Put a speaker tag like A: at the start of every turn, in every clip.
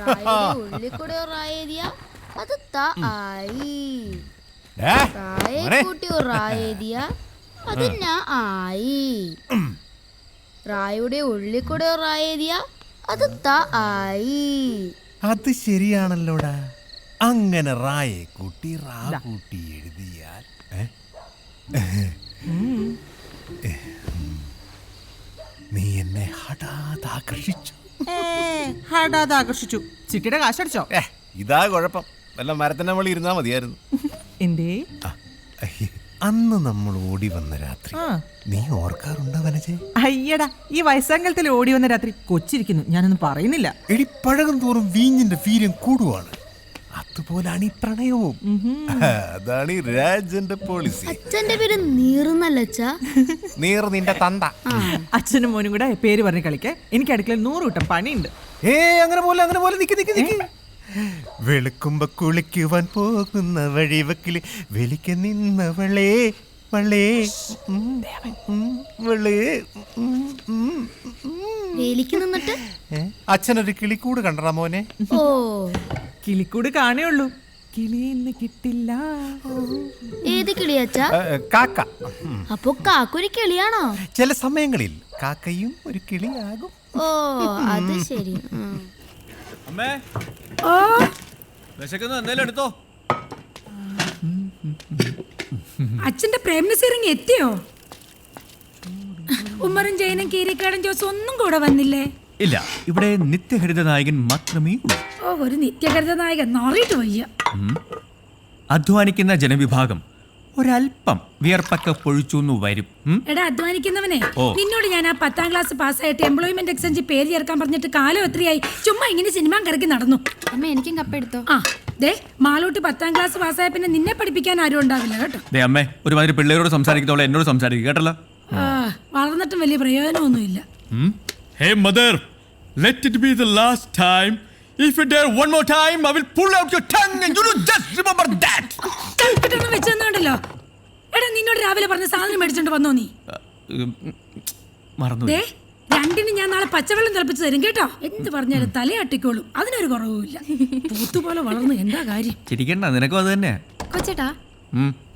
A: റായയുടെ ഉള്ളിൽ കൂടെ അത് ത ആയി.
B: മോനെ.
A: കൂട്ടി അത് ഞാ ആയി. റായുടെ ഉള്ളിൽ കൂടെ ഒരു റായ എഴുതിയ അത് ത ആയി.
B: അത് ശരിയാണല്ലോടാ. അങ്ങനെ റായെ കൂട്ടി റാ കൂട്ടി എഴുതിയാൽ ഏ? നീ എന്നെ ഹഠാത് ആകർഷിച്ചു.
C: ഹടാതെ ആകർഷിച്ചു. ചിട്ടിയുടെ കാശടിച്ചോ?
B: ഏ, ഇതാ കുഴപ്പം. വല്ല മരത്തിന്റെ മുകളിൽ ഇരുന്നാ മതിയായിരുന്നു.
C: എന്തേ?
B: ആ, അന്ന് നമ്മൾ ഓടി വന്ന രാത്രി.
C: ആ.
B: നീ ഓർക്കാറുണ്ടോ വനജെ?
C: അയ്യടാ ഈ വയസ്സാങ്കലത്തിൽ ഓടി വന്ന രാത്രി കൊച്ചിരിക്കുന്നു. ഞാനൊന്നും പറയുന്നില്ല.
B: എടി പഴകം തോറും വീഞ്ഞിന്റെ വീര്യം കൂടുവാണ്. അതുപോലാണ് ഈ പ്രണയവും. അതാണ് ഈ രാജന്റെ പോളിസി
A: അച്ഛന്റെ പേര് നീറുന്നല്ല അച്ഛാ?
B: നീർ നിന്റെ തന്ത.
C: അച്ഛനും മോനും കൂടെ പേര് പറഞ്ഞ് കളിക്കേ. എനിക്ക് അടുക്കളയിൽ നൂറ് കൂട്ടം പണിയുണ്ട്.
B: ഏ അങ്ങനെ പോലെ അങ്ങനെ പോലെ നിക്ക് നിക്ക് നിക്ക്. വെളുക്കുമ്പോ കുളിക്കുവാൻ പോകുന്ന വഴിവക്കിൽ വെളിക്ക് നിന്നവളേ വളേ. വളേ.
A: വേലിക്ക് നിന്നിട്ട്?
B: അച്ഛനൊരു കിളിക്കൂട് കണ്ടടാ മോനെ.
A: ഓ.
C: കിളിക്കൂട് കാണേയുള്ളൂ ഉള്ളൂ. കിളിയെന്ന് കിട്ടില്ല.
A: ഏത് കിളിയാച്ചാ?
B: കാക്ക.
A: അപ്പൊ കാക്കൊരു കിളിയാണോ?
B: ചില സമയങ്ങളിൽ കാക്കയും ഒരു കിളിയാകും.
A: ഓ അത് ശരി.
D: അമ്മേ. വിശക്കുന്നു എന്തേലും എടുത്തോ.
E: അച്ഛന്റെ പ്രേംനസീറിങ് എത്തിയോ? ഉമ്മറും ജയനും കീരിക്കാടൻ ജോസ് ഒന്നും കൂടെ വന്നില്ലേ?
D: ഇല്ല ഇവിടെ നിത്യഹരിത നായകൻ മാത്രമേ ഉള്ളൂ.
E: ഓ ഒരു നിത്യഹരിത നായകൻ നോറിയിട്ട് വയ്യ
D: അധ്വാനിക്കുന്ന ജനവിഭാഗം ഒരല്പം വിയർപ്പൊക്കെ പൊഴിച്ചു വരും.
E: എടാ അധ്വാനിക്കുന്നവനെ നിന്നോട് ഞാൻ ആ പത്താം ക്ലാസ് പാസ്സായിട്ട് എംപ്ലോയ്മെന്റ് എക്സ്ചേഞ്ച് പേര് ചേർക്കാൻ പറഞ്ഞിട്ട് കാലം എത്രയായി ചുമ്മാ ഇങ്ങനെ സിനിമ കറക്കി നടന്നു.
A: അമ്മ എനിക്കും കപ്പെടുത്തോ
E: ആ ദേ മാളൂട്ടി പത്താം ക്ലാസ് പാസ്സായ പിന്നെ നിന്നെ പഠിപ്പിക്കാൻ ആരും ഉണ്ടാവില്ല കേട്ടോ.
D: ദേ അമ്മേ ഒരുമാതിരി പിള്ളേരോട് സംസാരിക്കുന്നവളെ എന്നോട് സംസാരിക്കുക കേട്ടല്ലോ?
E: ആ, വളർന്നിട്ടും വലിയ പ്രയോജനമൊന്നുമില്ല.
D: ഹേ mother, let it be the last time. If you dare one more time, I will pull out your tongue and you will just remember that.
E: കൽപ്പിട്ടൊന്നും വെച്ചെന്നുണ്ടല്ലോ. എടാ നിന്നോട് രാവിലെ പറഞ്ഞ സാധനം മേടിച്ചോണ്ട് വന്നോ നീ?
D: മറന്നു
E: ദേ രണ്ടിന് ഞാൻ നാളെ പച്ചവെള്ളം തിളപ്പിച്ച് തരും കേട്ടോ. എന്ത് പറഞ്ഞാലും തലയാട്ടിക്കോളും അതിനൊരു കുറവുമില്ല. പൂത്തുപോലെ വളർന്നു എന്താ കാര്യം?
D: ചിരിക്കണ്ട നിനക്കും അത് തന്നെ
A: കൊച്ചേട്ടാ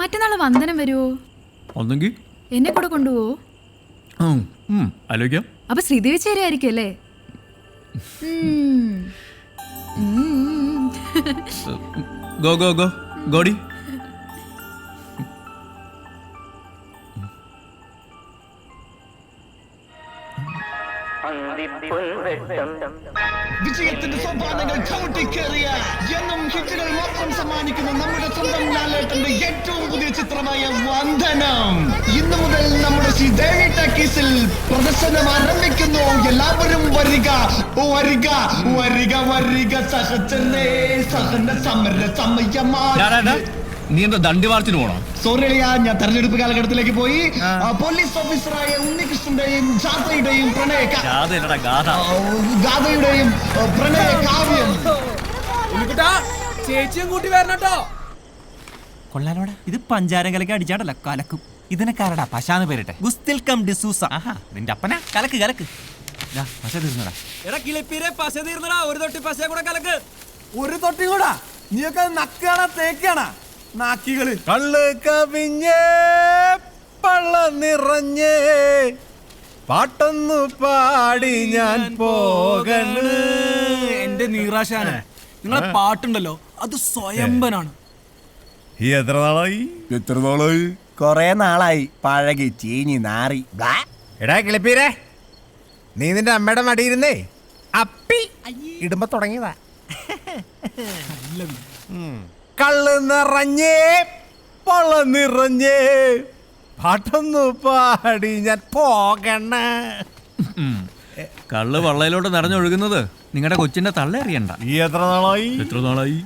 A: മറ്റന്നാൾ വന്ദനം വരുമോ
D: ഒന്നെങ്കിൽ
A: എന്നെ കൂടെ കൊണ്ടുപോവോ?
D: ആലോചിക്കാം.
A: അപ്പൊ ശ്രീദേവി ചേരായിരിക്കും അല്ലേ?
D: Go go go. ഗോഡി.
F: വിജയത്തിന്റെ സോപാനങ്ങൾ ചവിട്ടിക്കേറിയ എന്നും ഹിറ്റുകൾ മാത്രം സമ്മാനിക്കുന്ന നമ്മുടെ സ്വന്തം ലാലേട്ടന്റെ ഏറ്റവും ചിത്രമായ വന്ദനം. ഇന്നു മുതൽ നമ്മുടെ ശ്രീദേവി ടാക്കീസിൽ പ്രദർശനം ആരംഭിക്കുന്നു. എല്ലാവരും വരിക വരിക വരിക വരിക. സഹചരേ സഹന സമര സമയമാണ്
D: നീ എന്താ ദണ്ഡി മാർച്ചിന് പോണോ?
F: സോറി അളിയാ ഞാൻ തെരഞ്ഞെടുപ്പ് കാലഘട്ടത്തിലേക്ക് പോയി. പോലീസ് ഓഫീസറായ ഉണ്ണികൃഷ്ണന്റെയും ജാഥയുടെയും ഗാഥയുടെയും പ്രണയ കാവ്യം
G: ചേച്ചിയും കൂട്ടി വരണട്ടോ
H: കൊള്ളാലോടാ. ഇത് പഞ്ചാരം കലക്കി അടിച്ചാടല്ല കലക്കും. ഇതിനെ കാരടാ പശാന്ന് പേരിട്ടെ? ഗുസ്തിൽ കം ഡിസൂസ ആഹാ നിന്റെ അപ്പന? കലക്ക് കലക്ക്. പശ തീർന്നടാ.
G: എടാ കിളിപ്പീരെ പശ തീർന്നടാ. ഒരു തൊട്ടി പശ കൂടെ കലക്ക്. ഒരു തൊട്ടി കൂടാ. നീയൊക്കെ നക്കാണാ തേക്കാണാ? നാക്കികൾ
B: കള്ള് കവിഞ്ഞേ പള്ള നിറഞ്ഞേ. പാട്ടൊന്നു പാടി ഞാൻ പോകണ്.
G: എന്റെ നീറാശാന നിങ്ങളെ പാട്ടുണ്ടല്ലോ അത് സ്വയംബനാണ്
B: എത്ര നാളായി? എത്ര നാളായി?
H: കൊറേ നാളായി. പഴകി ചീഞ്ഞി നാറി.
B: എടാ കിളിപ്പീരെ. നീ നിന്റെ അമ്മയുടെ മടിയിരുന്നേ? അപ്പി. ഇടുമ്പോ തുടങ്ങിയതാ. ഉം. കള്ള് നിറഞ്ഞേ പള്ള നിറഞ്ഞേ. പാട്ടൊന്നു പാടി ഞാൻ പോകണ.
D: കള്ള് വള്ളയിലോട്ട് നിറഞ്ഞൊഴുകുന്നത് നിങ്ങളുടെ കൊച്ചിന്റെ തള്ള അറിയണ്ട
B: ഈ എത്ര നാളായി?
D: എത്ര നാളായി?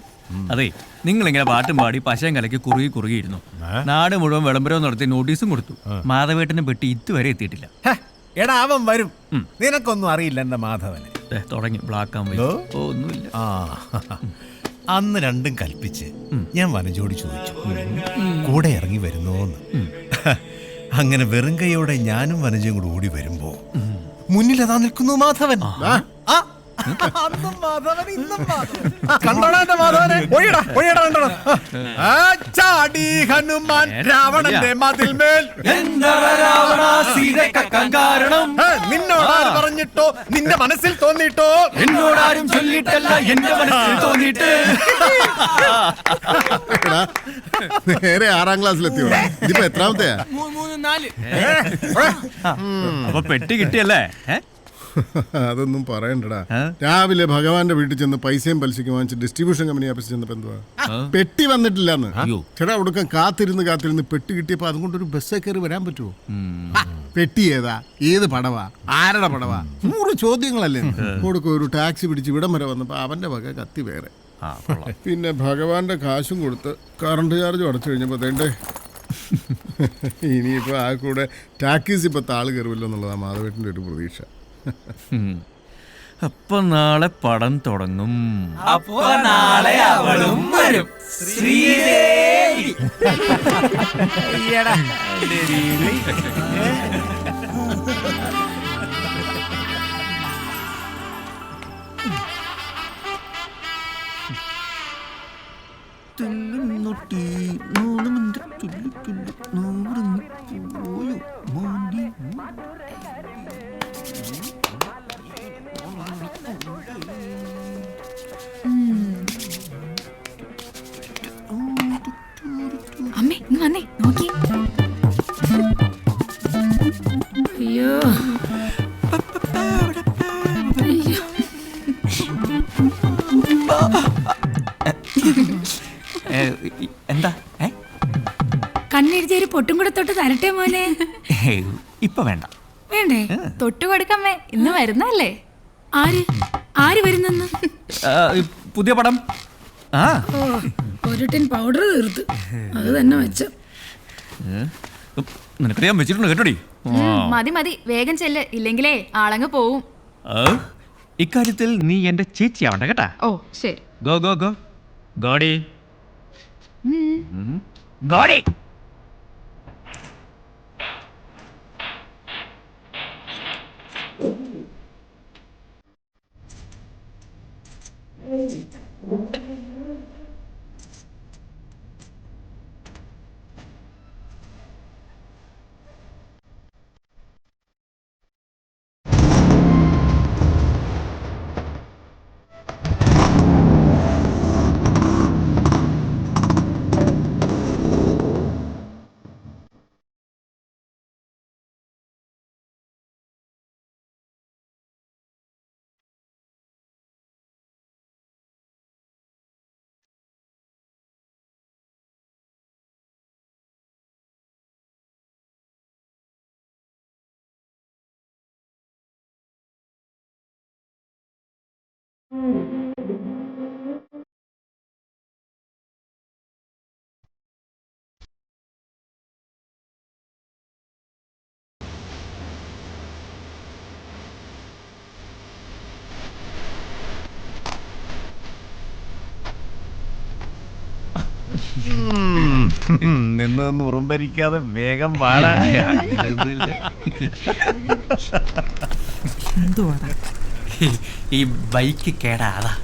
D: അതെ നിങ്ങൾ ഇങ്ങനെ പാട്ടും പാടി പശയും കലക്കി കുറുകി കുറുകിയിരുന്നു. നാട് മുഴുവൻ വിളംബരവും നടത്തി നോട്ടീസും കൊടുത്തു. മാധവേട്ടനെ പെട്ടി ഇതുവരെ എത്തിയിട്ടില്ല.
B: എടാ അവൻ വരും. നിനക്കൊന്നും അറിയില്ല എന്റെ മാധവന്.
D: തുടങ്ങി. ബ്ലാക്ക് ഒന്നുമില്ല.
B: അന്ന് രണ്ടും കൽപ്പിച്ച് ഞാൻ വനജോട് ചോദിച്ചു. കൂടെ ഇറങ്ങി വരുന്നോന്ന്. അങ്ങനെ വെറും കൈയോടെ ഞാനും വനജയും കൂടെ ഓടി വരുമ്പോ മുന്നിൽ അതാ നിൽക്കുന്നു മാധവൻ. കണ്ടോടാ മാധവനെ? ഒഴിയടാ ഒഴിയടാ കണ്ടോടാ. ആ, ചാടി ഹനുമാൻ രാവണന്റെ മതിൽമേൽ.
D: കാരണം?
B: ഏ, നിന്നോടാര് പറഞ്ഞിട്ടോ? നിന്റെ മനസ്സിൽ തോന്നിട്ടോ
D: എന്നോടാരും ചൊല്ലിട്ടല്ല എന്റെ മനസ്സിൽ തോന്നിയിട്ട്.
I: എടാ, നേരെ ആറാം ക്ലാസ്സിലെത്തിയോ? ഇതിപ്പോ എത്രാമത്തെയാ?
D: അപ്പൊ പെട്ടി കിട്ടിയല്ലേ? ഏ?
I: അതൊന്നും പറയണ്ടടാ. രാവിലെ ഭഗവാന്റെ വീട്ടിൽ ചെന്ന് പൈസയും പലിശയ്ക്ക് വാങ്ങിച്ച് ഡിസ്ട്രിബ്യൂഷൻ കമ്പനി ഓഫീസിൽ ചെന്നപ്പോ എന്തുവാ? പെട്ടി വന്നിട്ടില്ലെന്ന്. ചേട്ടാ ഒടുക്കം കാത്തിരുന്ന് കാത്തിരുന്ന് പെട്ടി കിട്ടിയപ്പോ അതുകൊണ്ടൊരു ബസ്സേ കയറി വരാൻ പറ്റുമോ പെട്ടി ഏതാ? ഏത് പടവാ? ആരുടെ പടവാ? നൂറ് ചോദ്യങ്ങളല്ലേ? കൊടുക്കും ഒരു ടാക്സി പിടിച്ച് ഇവിടം വരെ വന്നപ്പോ അവന്റെ വക കത്തി വേറെ. പിന്നെ ഭഗവാന്റെ കാശും കൊടുത്ത് കറണ്ട് ചാർജും അടച്ചു കഴിഞ്ഞപ്പോ തേണ്ടേ ഇനിയിപ്പോ ആ കൂടെ ടാക്കീസ് ഇപ്പൊ താൾ കയറുമല്ലോ എന്നുള്ളതാ മാധവേട്ടന്റെ ഒരു പ്രതീക്ഷ.
D: അപ്പൊ നാളെ പടം തുടങ്ങും.
H: അപ്പൊ നാളെ അവളും വരും. ശ്രീദേവി.
E: കണ്ണെഴുതി ഒരു പൊട്ടും കൂടെ തൊട്ട് തരട്ടെ മോനെ?
H: ഇപ്പൊ വേണ്ട.
E: വേണ്ടേ?
A: തൊട്ട് കൊടുക്കമ്മേ ഇന്ന് വരുന്നല്ലേ
E: ആര്? ആര് വരുന്നെന്ന്?
D: പുതിയ പടം. ആ.
E: ഒരു ടിൻ പൗഡർ തീർത്ത്. അത് തന്നെ വെച്ച.
D: നിനക്കറിയാൻ വെച്ചിട്ടുണ്ട് കേട്ടോടി.
A: മതി മതി. വേഗം ചെല്ല്. ഇല്ലെങ്കിലേ ആളങ്ങ് പോവും.
D: ഇക്കാര്യത്തിൽ നീ എന്റെ ചേച്ചിയാവണ്ട കേട്ടാ?
A: ഓ ശരി.
D: Go go go. ഗോഡി. ഗോഡി. говорить.
B: നിന്ന് ഉറുമ്പരിക്കാതെ വേഗം പാടാ
C: എന്തുവാടാ?
H: ഈ- ബൈക്ക് കേടാതാ.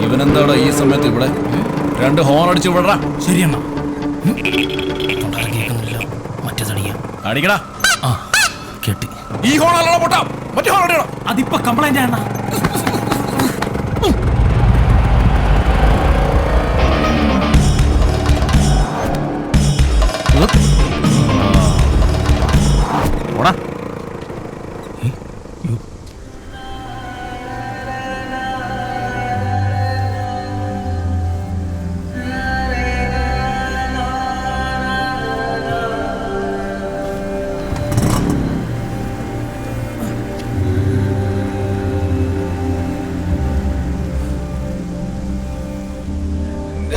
J: ഇവനെന്താടാ ഈ സമയത്ത് ഇവിടെ? രണ്ട് ഹോൺ അടിച്ചു വിടറാ
H: മറ്റേതടിയാ.
J: അടിക്കടാ.
H: ആ കേട്ടി.
J: ഈ ഹോൺ അല്ലടാ പൊട്ടാ. മറ്റേ ഹോൺ അടിയടാ.
H: അതിപ്പോ കംപ്ലൈന്റ് ആണ്